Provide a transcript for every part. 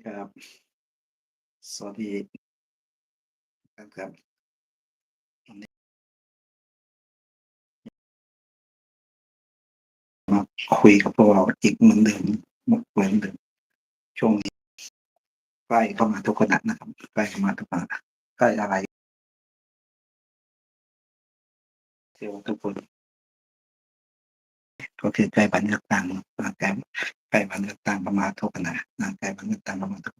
ครับ สวัสดีครับครับวันนี้มาคุยกับพวกเราอีกเหมือนเดิมเหมือนเดิมช่วงนี้ใกล้เข้ามาทุกขณะนะครับใกล้เข้ามาทุกขณะใกล้อะไรเชื่อว่าทุกคนก็คือใกล้วันเลือกตั้งใกล้ ใกล้วันเลือกตั้งประมาณทุกขณะนะใกล้วันเลือกตั้งประมาณทุก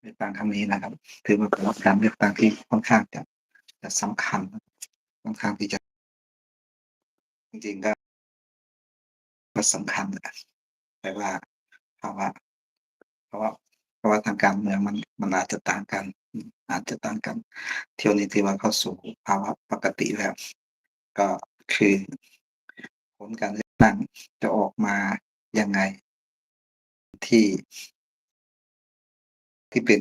เลือกตั้งครั้งนี้นะครับ ถือว่าเป็นการเลือกตั้งที่ค่อนข้างจะจะสำคัญค่อนข้างที่จะ จริงๆก็ก็สำคัญนะแต่ว่าเพราะว่าเพราะว่าเพราะว่าทางการเมืองมันมันอาจจะต่างกัน อาจจะต่างกัน เที่ยวนี้ที่ว่าเข้าสู่ภาวะปกติแล้ว ก็ คือผลการเลือกตั้งจะออกมายังไง ที่ ที่เป็น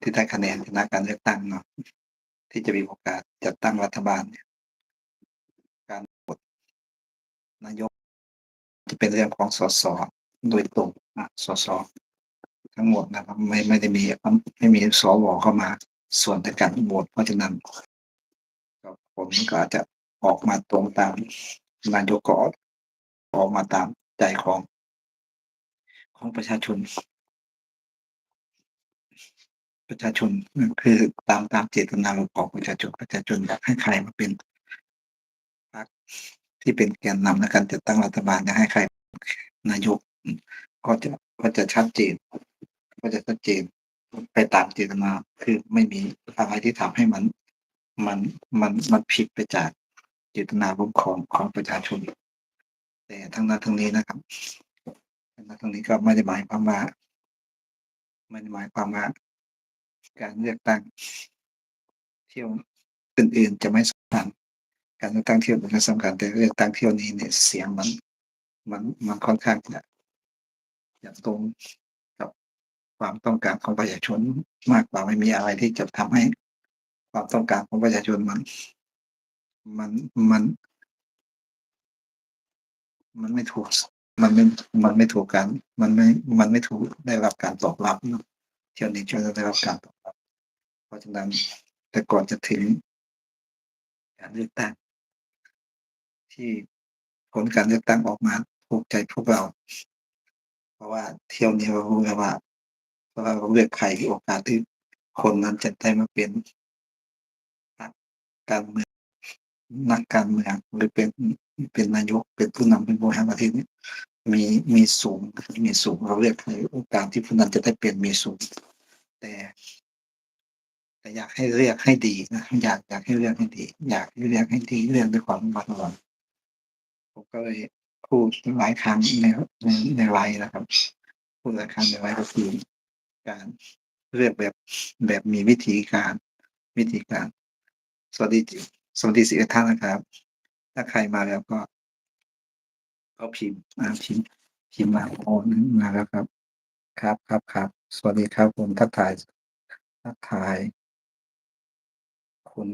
ที่ได้คะแนนชนะการเลือกตั้งเนาะที่จะมีโอกาสจัดตั้งรัฐบาลเนี่ยการโหวตนายกจะเป็นเรื่องของสสโดยตรงนะสสทั้งหมดนะครับ ไม่ไม่ได้มีไม่มีสวเข้ามาส่วนในการโหวตเพราะฉะนั้นผลก็อาจจะ ออกมาตรงตามนายกก็ออกมาตามใจของ ของประชาชน ประชาชนคือตามตามเจตนารมณ์ของประชาชนประชาชนอยากให้ใครมาเป็นพรรคที่เป็นแกนนำในการจัดตั้งรัฐบาลอยากให้ใครนายก ก็จะก็จะชัดเจน ก็จะชัดเจนไปตามเจตนาคือไม่มีอะไรที่ทำให้มัน มันมันมันผิดไปจาก เจตนารมณ์ของของประชาชน แต่ทั้งนั้นทั้งนี้นะครับทั้งนั้นทั้งนี้ก็ไม่ได้หมายความว่าไม่ได้หมายความว่าการเลือกตั้งเที่ยวอื่น ๆ จะไม่สำคัญการเลือกตั้งเที่ยวอื่นก็สำคัญแต่เลือกตั้งเที่ยวนี้เนี่ยเสียงมันมันมันค่อนข้างจะอย่างตรงกับความต้องการของประชาชนมากกว่าไม่มีอะไรที่จะทำให้ความต้องการของประชาชนมัน มันมัน มันไม่ถูก มันไม่มันไม่ถูกกัน มันไม่มันไม่ถูกได้รับการตอบรับเนาะเที่ยวนี้จะได้รับการตอบรับ เพราะฉะนั้นแต่ก่อนจะถึงการเลือกตั้งที่ผลการเลือกตั้งออกมาถูกใจพวกเรา เพราะว่าเที่ยวนี้เรารู้แล้วว่าเพราะว่าเราเลือกใครโอกาสที่คนนั้นจะได้มาเป็นการเมือง นักการเมืองหรือเป็นเป็นนายกเป็นผู้นำเป็นบริหารประเทศนี้มีมีสูงมีสูงเราเลือกใครโอกาสที่ผู้นั้นจะได้เป็นมีสูง แต่ แต่อยากให้เลือกให้ดีนะอยากอยากให้เลือกให้ดี อยากให้เลือกให้ดีเลือกด้วยความระมัดระวังผมก็เลยพูดหลายครั้งในในในไลน์นะครับพูดหลายครั้งในไลน์ก็คือการเลือกแบบแบบมีวิธีการวิธีการ สวัสดี สวัสดีสิท่านนะครับ ถ้าใครมาแล้วก็ก็พิมพ์อ่าพิมพ์พิมพ์มาโอ้นมาแล้วครับ ครับครับครับ สวัสดีครับผมทักทายทักทาย คุณ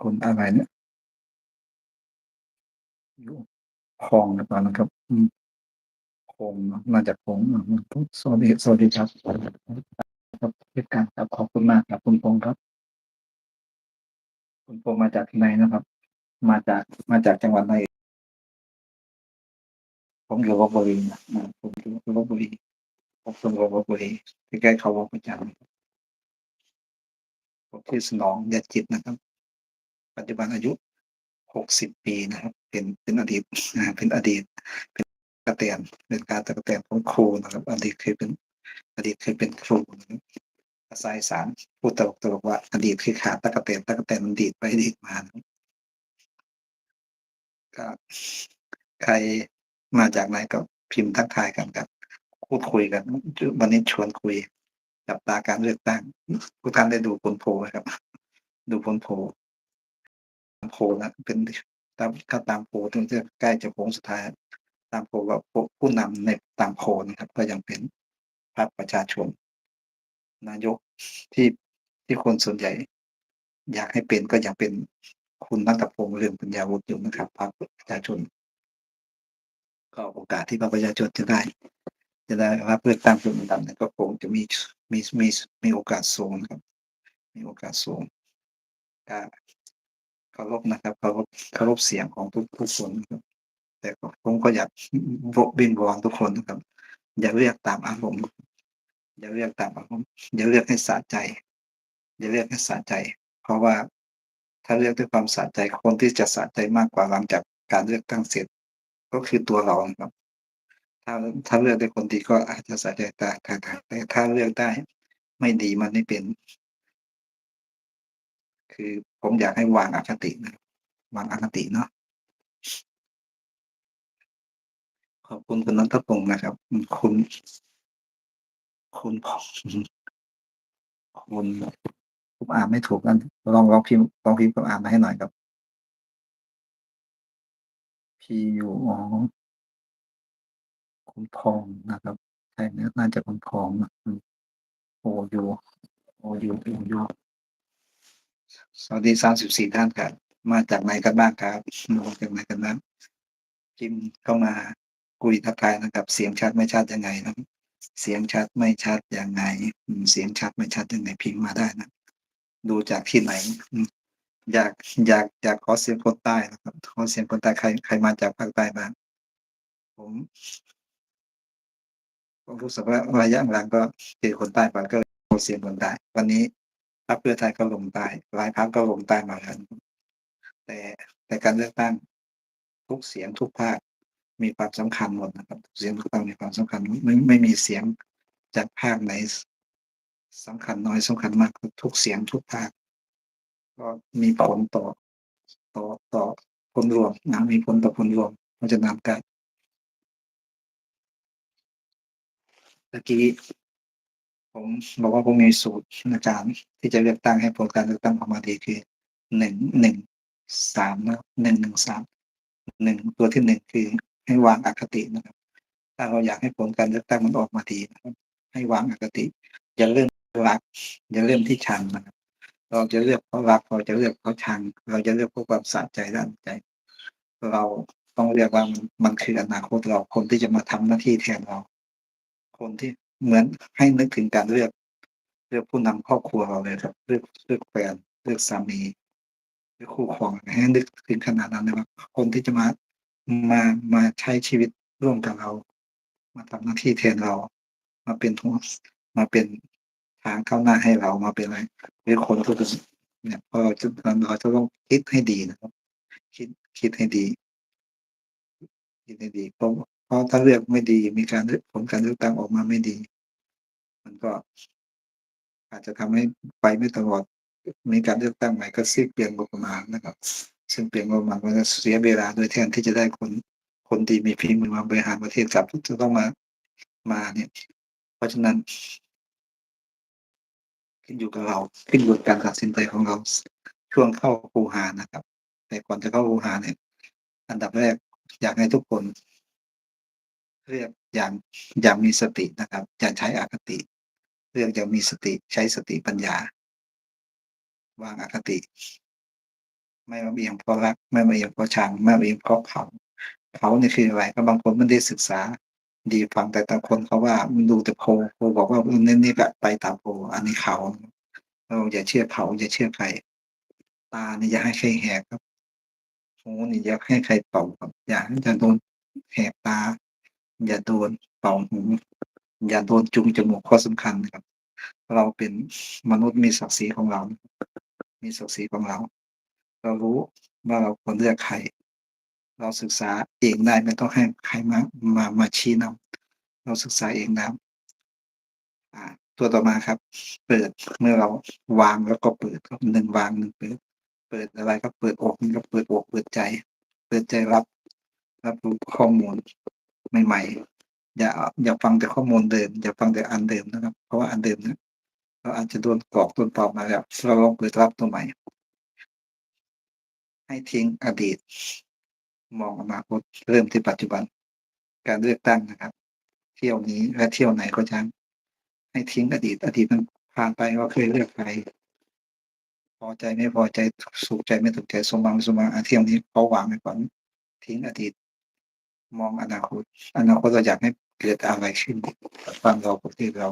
คุณอะไรเนี่ยอยู่พองหรือเปล่านะครับอืมพงนอะมาจากพงสวัสดีสวัสดีครับครับเหตุการณ์ครับขอบคุณมากครับคุณพงครับ คุณพงมาจากที่ไหนนะครับ มาจากมาจากจังหวัดไหนผมอยู่ลบบุรีนะผมอยู่ลบบุรีผมคนลบบุรีใกล้ๆเขาวงประจันผมชื่อสนองยาจิตนะครับ ปัจจุบันอายุหกสิบปีนะครับ เป็นเป็นอดีตเป็นอดีต เป็นกระเตียนเป็นการตะกะเตียนของครูนะครับ อดีตเคยเป็น อดีตเคยเป็นครูนะครับ ภาษาอีสานพูดตลกตลกว่าอดีตคือขาตะกะเตนตะกะเตนมันดีดไปดีดมาก็ใครมาจากไหนก็พิมพ์ทักทายกันครับพูดคุยกัน วันนี้ชวนคุยจับตาการเลือกตั้งทุกท่านได้ดูผลโพลครับ ดูผลโพลโพลนะเป็นตามถ้าตามโพลถึงจะใกล้จะโค้งสุดท้าย ตามโพลก็ผู้นำในตามโพลนะครับ ก็ยังเป็นพรรคประชาชน นายกที่ที่คนส่วนใหญ่ อยากให้เป็นก็ยังเป็นคุณนัทพงษ์เรืองปัญญาวุฒิอยู่นะครับพรรคประชาชน ก็โอกาสที่ประชาชนจะได้ จะได้รับเลือกตั้งเป็นอันดับหนึ่งก็คงจะมีมีมีมีโอกาสสูงนะครับ มีโอกาสสูงก็เคารพนะครับเคารพเคารพเสียงของทุกทุกคนครับ แต่ผมก็อยากบินบอนทุกคนนะครับ อย่าเรียกตามอารมณ์ อย่าเรียกตามอารมณ์อย่าเรียกให้สะใจ อย่าเรียกให้สะใจ เพราะว่าถ้าเรียกด้วยความสะใจคนที่จะสะใจมากกว่าหลังจากการเลือกตั้งเสร็จ ก็คือตัวเราครับ ถ้าถ้าเลือกได้คนดีก็อาจจะสะใจแต่แต่แต่ถ้าเลือกได้ ไม่ดีมันไม่เป็น คือผมอยากให้วางอคตินะวางอคติเนาะขอบคุณคุณนัทพงศ์นะครับ คุณ คุณพอคุณผมอ่านไม่ถูกกันลองลองพิมพ์ลองพิมพ์คำอ่านมาให้หน่อยครับ P U อ๋อคุณพองนะครับใช่น่าจะคุณพองนะโอยูโอยูโอยูสวัสดีสามสิบสี่ท่านครับมาจากไหนกันบ้างครับมาจากไหนกันบ้างพิมพ์เข้ามาคุยทักทายนะครับ เสียงชัดไม่ชัดยังไงนะ เสียงชัดไม่ชัดยังไงเสียงชัดไม่ชัดยังไงพิมพ์มาได้นะ ดูจากที่ไหนอยากอยากอยากขอเสียงคนใต้นะครับขอเสียงคนใต้ใครใครมาจากภาคใต้บ้างผมผมรู้สึกว่าระยะหลังก็เจอคนใต้ไปก็ขอเสียงคนใต้วันนี้พรรคเพื่อไทยก็ลงใต้หลายพรรคก็ลงใต้มาแล้วแต่แต่การเลือกตั้งทุกเสียงทุกภาค มีความสำคัญหมดนะครับเสียงทุกภาคมีความสำคัญไม่ไม่มีเสียงจากภาคไหนสำคัญน้อยสำคัญมากทุกเสียงทุกภาคก็มีผลต่อต่อต่อผลรวมนะมีผลต่อผลรวมเพราะฉะนั้นการตะกี้ผมบอกว่าผมมีสูตรอาจารย์ที่จะเลือกตั้งให้ผลการเลือกตั้งออกมาดีคือหนึ่งหนึ่งสามนะหนึ่งหนึ่งสามหนึ่งตัวที่หนึ่งคือ ให้วางอคตินะครับ ถ้าเราอยากให้ผลการเลือกตั้งมันออกมาดีนะครับ ให้วางอคติ อย่าเริ่มรัก อย่าเริ่มที่ชังนะครับ เราจะเลือกเพราะรักเราจะเลือกเพราะชัง เราจะเลือกเพราะความสะใจด้านใจ เราต้องเรียกว่ามันมันคืออนาคตเราคนที่จะมาทำหน้าที่แทนเรา คนที่เหมือนให้นึกถึงการเลือก เลือกผู้นำครอบครัวเราเลยครับ เลือกเลือกแฟนเลือกสามีเลือกคู่ครองให้นึกถึงขนาดนั้นเลยว่าคนที่จะมา มามาใช้ชีวิตร่วมกับเรา มาทำหน้าที่แทนเรา มาเป็นหัวมาเป็นทางเข้าหน้าให้เรามาเป็นอะไรหรือคนทุกคนเนี่ยพอจะเราจะต้องคิดให้ดีนะครับ คิดคิดให้ดี คิดให้ดีเพราะเพราะถ้าเลือกไม่ดีมีการผลการเลือกตั้งออกมาไม่ดี มันก็ อาจจะทำให้ไปไม่ตลอดมีการเลือกตั้งใหม่ก็สิ้นเปลี่ยนงบประมาณนะครับ ซึ่งเปลี่ยนงบประมาณก็จะเสียเวลาโดยแทนที่จะได้คนคนดีมีฝีมือมาบริหารประเทศกลับจะต้องมามาเนี่ย เพราะฉะนั้น ขึ้นอยู่กับเราขึ้นอยู่กับการตัดสินใจของเราช่วงเข้าคูหานะครับ แต่ก่อนจะเข้าคูหาเนี่ย อันดับแรกอยากให้ทุกคนเรียกอย่างอย่างมีสตินะครับอย่าใช้อคติเรื่องอย่างมีสติใช้สติปัญญา วางอคติ ไม่มาเอียงเพราะรักไม่มาเอียงเพราะชังไม่มาเอียงเพราะเขาเขานี่คืออะไรก็บางคนไม่ได้ศึกษา ดีฟังแต่ต่างคนเขาว่ามันดูแต่โพโพบอกว่าเน้นนี่ก็ไปตามโพอันนี้เขาเราอย่าเชื่อเขาอย่าเชื่อใคร ตาเนี่ยอย่าให้ใครแหกครับหูนี่ยอย่าให้ใครเป่าครับอย่าให้จะโดนแหกตา อย่าโดนเป่าหูอย่าโดนจุงจมูกข้อสำคัญนะครับ เราเป็นมนุษย์มีศักดิ์ศรีของเรา มีศักดิ์ศรีของเรา เรารู้ว่าเราควรเลือกใคร เราศึกษาเองได้ไม่ต้องให้ใครมามามาชี้นำเราศึกษาเองนะอ่าตัวต่อมาครับ เปิดเมื่อเราวางแล้วก็เปิดก็หนึ่งวางหนึ่งเปิด เปิดอะไรก็เปิดอกนี่ก็เปิดอกเปิดใจ เปิดใจรับรับรู้ข้อมูลใหม่ๆ อย่าอย่าฟังแต่ข้อมูลเดิม อย่าฟังแต่อันเดิมนะครับ เพราะว่าอันเดิมเนี่ยเราอาจจะโดนกรอกโดนปอบมาแล้วเราลองเปิดรับตัวใหม่ ให้ทิ้งอดีต มองอนาคตเริ่มที่ปัจจุบัน การเลือกตั้งนะครับ เที่ยวนี้และเที่ยวไหนก็ช่างให้ทิ้งอดีต อดีตมันผ่านไปว่าเคยเลือกใครพอใจไม่พอใจสุขใจไม่ถูกใจสมบังสมบังเที่ยวนี้เขาวางไปก่อนทิ้งอดีต มองอนาคตอนาคตเราอยากให้เกิดอะไรขึ้นฟังเราประเทศเรา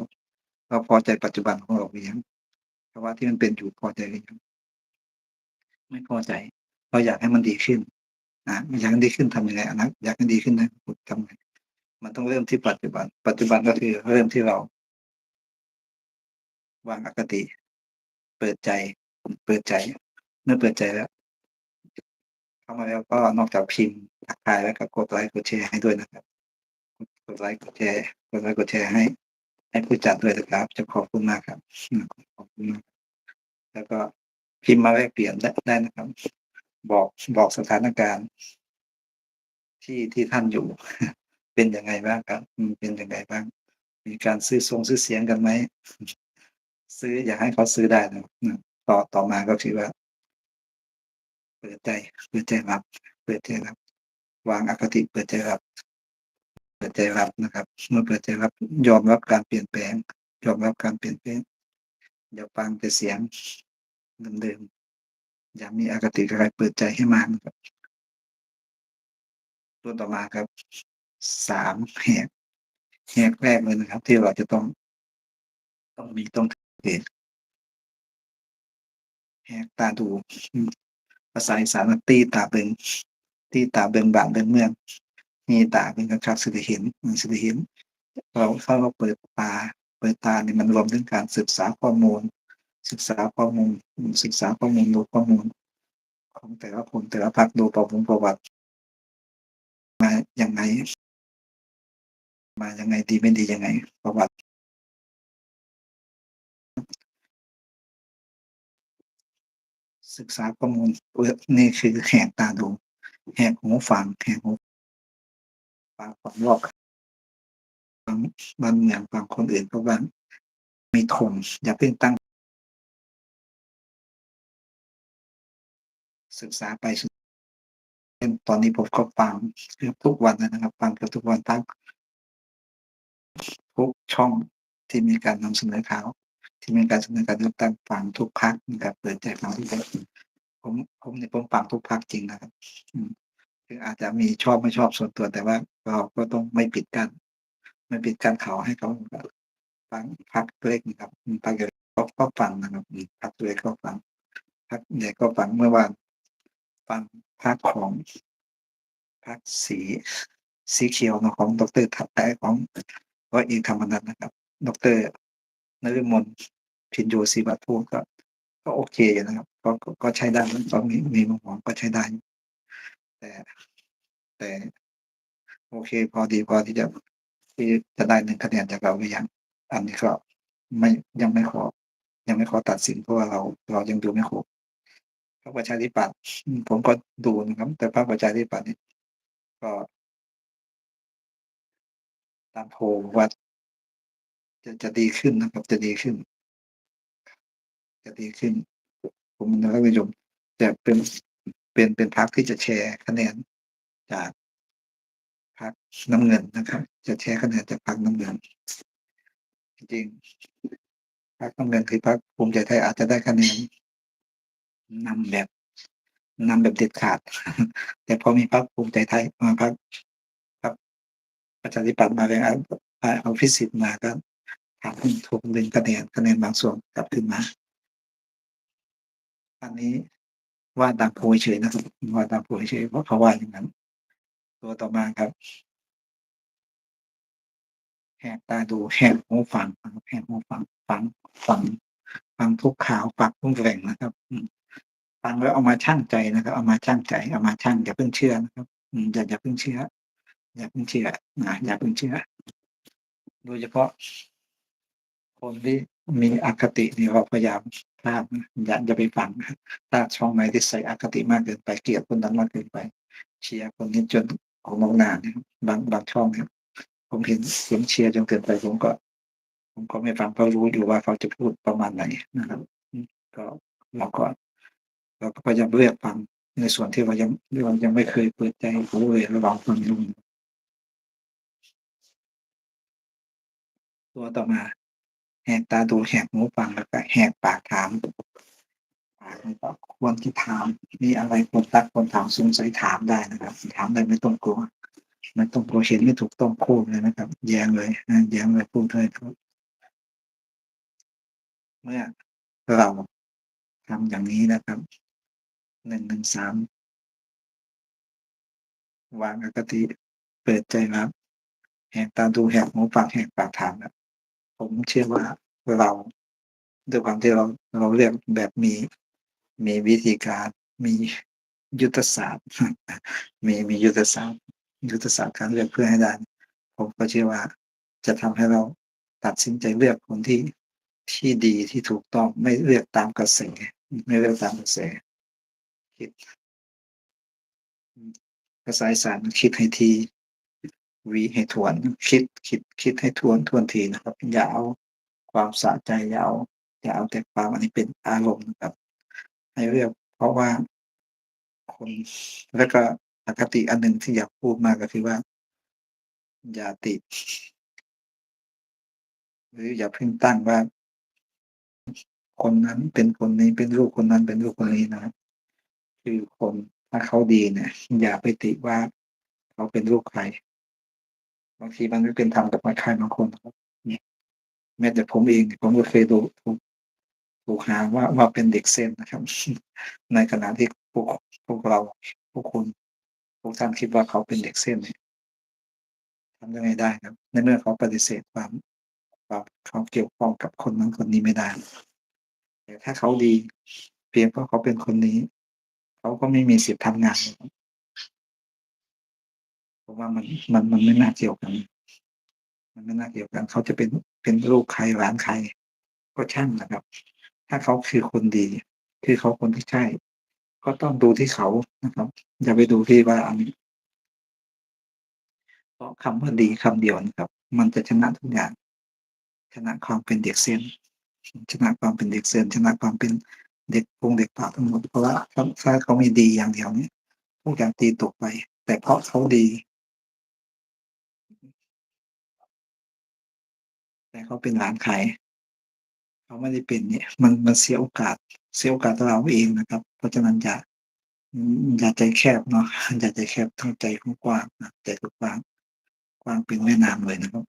เราพอใจปัจจุบันของเราหรือยังภาวะที่มันเป็นอยู่พอใจหรือยังไม่พอใจ เราอยากให้มันดีขึ้นนะอยากให้ดีขึ้นทำยังไงอะนะอยากให้ดีขึ้นนะทำไงมันต้องเริ่มที่ปัจจุบัน ปัจจุบันก็คือเริ่มที่เรา วางอคติ เปิดใจ เปิดใจ เมื่อเปิดใจแล้ว เข้ามาแล้วก็นอกจากพิมพ์ทักทายแล้วก็กดไลค์กดแชร์ให้ด้วยนะครับกดไลค์กดแชร์กดไลค์กดแชร์ให้ ให้ผู้จัดด้วยนะครับ จะขอบคุณมากครับขอบคุณมากแล้วก็พิมพ์มาแลกเปลี่ยนได้นะครับ บอกบอกสถานการณ์ที่ที่ท่านอยู่ เป็นยังไงบ้างครับเป็นยังไงบ้าง มีการซื้อทรงซื้อเสียงกันไหมซื้ออยากให้เขาซื้อได้นะต่อต่อมาก็คือว่า เปิดใจ เปิดใจรับ เปิดใจรับ วางอคติเปิดใจรับ เปิดใจรับนะครับ เมื่อเปิดใจรับ ยอมรับการเปลี่ยนแปลง ยอมรับการเปลี่ยนแปลงอย่าฟังแต่เสียงเดิม อย่ามีอคติกับใครเปิดใจให้มากนครับ ตัวต่อมาครับสามแหกแหกแรกเลยนะครับ ที่เราจะต้อง ต้องมีต้องเกิดแหกตาดูภาษาอีสานตีตาเบิงตีตาเบิงบานเบิงเมืองมีตาเป็นกระชับสิได้เห็นมันสิได้เห็น เราถ้าเราเปิดตา เปิดตาเนี่ยมันรวมถึงการศึกษาข้อมูล ศึกษาข้อมูลศึกษาข้อมูลดูข้อมูล ของแต่ละคนแต่ละพรรคดูประวัติประวัติ มาอย่างไง มาอยังไงดีไม่ดียังไง ประวัติศึกษาข้อมูลเนี่คือแหกตาดู แหกหูฟังแหกหูฟังความรอบฟังบางอย่างฟังคนอื่นก็บางมีธงอย่าเพิ่งตั้ง ศึกษาไปศึกเช่นตอนนี้ผมก็ฟังเกือบทุกวันนะครับ ฟังเกือบทุกวันทั้งทุกช่องที่มีการนำเสนอข่าว ที่มีการเสนอการเลือกตั้งฟังทุกพักนะครับเปิดใจฟังทุกพักผมผมเนี่ยผมฟังทุกพักจริงนะครับคืออาจจะมีชอบไม่ชอบส่วนตัวแต่ว่าเราก็ต้องไม่ปิดกั้นไม่ปิดกั้นเขาให้เขาฟังพักเล็กนะครับพักเล็กก็ฟังนะครับพักเล็กก็ฟังพักใหญ่ก็ฟังเมื่อวาน ฟังพักของพักสีสีเขียวเนอะของดรทัพแต่ของร้อยเอกธรรมนัฐนะครับ ดรนฤมลพินโยศิวัตพูก็ก็โอเคอยู่นะครับ ก็ก็ใช้ได้ก็มีมีมุมมองก็ใช้ได้ แต่แต่โอเค พอดีพอที่จะที่จะได้หนึ่งคะแนนจากเราหรือยังอันนี้ก็ไม่ยังไม่ขอ ยังไม่ขอตัดสินเพราะว่าเราเรายังดูไม่ครบ พรรคประชาธิปัตย์ผมก็ดูนะครับ แต่พรรคประชาธิปัตย์นี่ก็ ตามโพลว่าจะจะดีขึ้นนะครับ จะดีขึ้น จะดีขึ้น ผมนะครับคุณผู้ชมแต่เป็นเป็นเป็นพรรคที่จะแชร์คะแนนจากพรรคน้ำเงินนะครับ จะแชร์คะแนนจากพรรคน้ำเงิน จริงพรรคน้ำเงินคือพรรคภูมิใจไทยอาจจะได้คะแนน นำแบบนำแบบเด็ดขาด แต่พอมีพรรคภูมิใจไทยมาพรรคพรรคประชาธิปัตย์มาแล้วเอาเอาพิสิทธิ์มาก็ทำให้ถูกดึงคะแนนคะแนนบางส่วนกลับขึ้นมา อันนี้ว่าตามโพยเฉยนะครับว่าตามโพยเฉยเพราะเขาว่าอย่างนั้น ตัวต่อมาครับแหกตาดูแหกหูฟังนะครับแหกหูฟังฟังฟังฟังทุกข่าวฟังทุกแหล่งนะครับ ฟังแล้วเอามาชั่งใจนะครับ เอามาชั่งใจเอามาชั่งอย่าเพิ่งเชื่อนะครับอย่าอย่าเพิ่งเชื่อ อย่าเพิ่งเชื่อนะอย่าเพิ่งเชื่อ โดยเฉพาะ คนที่มีอคตินี่เราพยายามห้ามอย่าอย่าไปฟังถ้าช่องไหนที่ใส่อคติมากเกินไปเกลียดคนนั้นมากเกินไป เชียร์คนนี้จนออกนอกหน้าเนี่ยบางบางช่องเนี่ยผมเห็นเสียงเชียร์จนเกินไปผมก็ ผมก็ไม่ฟังเพราะรู้อยู่ว่าเขาจะพูดประมาณไหนนะครับ ก็เราก็ เราก็พยายามเลือกฟังในส่วนที่เรายังเรายังไม่เคยเปิดใจรู้เลยเราลองฟังดูตัวต่อมา แหกตาดูแหกหูฟังแล้วก็แหกปากถามปากก็ควรที่ถามมีอะไรคนตักคนถามสงสัยถามได้นะครับ ถามได้ไม่ต้องกลัวไม่ต้องกลัวเห็นไม่ถูกต้องพูดเลยนะครับ แย้งเลยแย้งเลยพูดเลยครับเมื่อเราทำอย่างนี้นะครับ หนึ่งหนึ่งสามวางอคติ เปิดใจรับ แหกตาดูแหกหูฟังแหกปากถามนะผมเชื่อว่าเราด้วยความที่เราเราเรียกแบบมีมีวิธีการมียุทธศาสตร์ มีมียุทธศาสตร์ ยุทธศาสตร์การเลือกเพื่อให้ได้ผมก็เชื่อว่าจะทำให้เราตัดสินใจเลือกคนที่ที่ดีที่ถูกต้องไม่เลือกตามกระแสไม่เลือกตามกระแส คิดภาษาอีสานคิดให้ทีวีให้ทวน คิดคิดคิดให้ทวนทวนทีนะครับ อย่าเอาความสะใจอย่าเอาอย่าเอาแต่ความอันนี้เป็นอารมณ์นะครับ ให้เลือกเพราะว่าคนแล้วก็อคติอันหนึ่งที่อยากพูดมากก็คือว่า อย่าติดหรืออย่าเพิ่งตั้งว่า คนนั้นเป็นคนนี้เป็นลูกคนนั้นเป็นลูกคนนี้นะครับ คือคนถ้าเขาดีเนี่ยอย่าไปติว่าเขาเป็นลูกใคร บางทีมันไม่เป็นธรรมกับใครบางคนนะครับเนี่ยแม้แต่ผมเองผมก็เคยดูถูกถูกหาว่าว่าเป็นเด็กเส้นนะครับ ในขณะที่พวกพวกเราพวกคุณพวกท่านคิดว่าเขาเป็นเด็กเส้นเนี่ยทำยังไงได้ครับ ในเมื่อเขาปฏิเสธความความเขาเกี่ยวข้องกับคนนั้นคนนี้ไม่ได้แต่ถ้าเขาดี เพียงเพราะเขาเป็นคนนี้ เขาก็ไม่มีสิทธิ์ทำงานเพราะว่ามันมันมันไม่น่าเกี่ยวกัน มันไม่น่าเกี่ยวกัน เขาจะเป็นเป็นลูกใครหลานใคร ก็ช่างนะครับ ถ้าเขาคือคนดี คือเขาคนที่ใช่ ก็ต้องดูที่เขานะครับ อย่าไปดูที่ว่าอันนี้เพราะคำว่าดีคำเดียวนะครับ มันจะชนะทุกอย่างชนะความเป็นเด็กเซนชนะความเป็นเด็กเซนชนะความเป็น เด็กพงเด็กป่าทั้งหมดเพราะว่าถ้าเขามีดีอย่างเดียวเนี่ยทุกอย่างตีตกไป แต่เพราะเขาดี แต่เขาเป็นหลานใครเขาไม่ได้เป็นเนี่ย มันมันเสียโอกาส เสียโอกาสเราเองนะครับ เพราะฉะนั้นอย่าอย่าใจแคบเนาะอย่าใจแคบทั้งใจกว้างนะใจกว้างกว้างเป็นแม่น้ำเลยนะครับ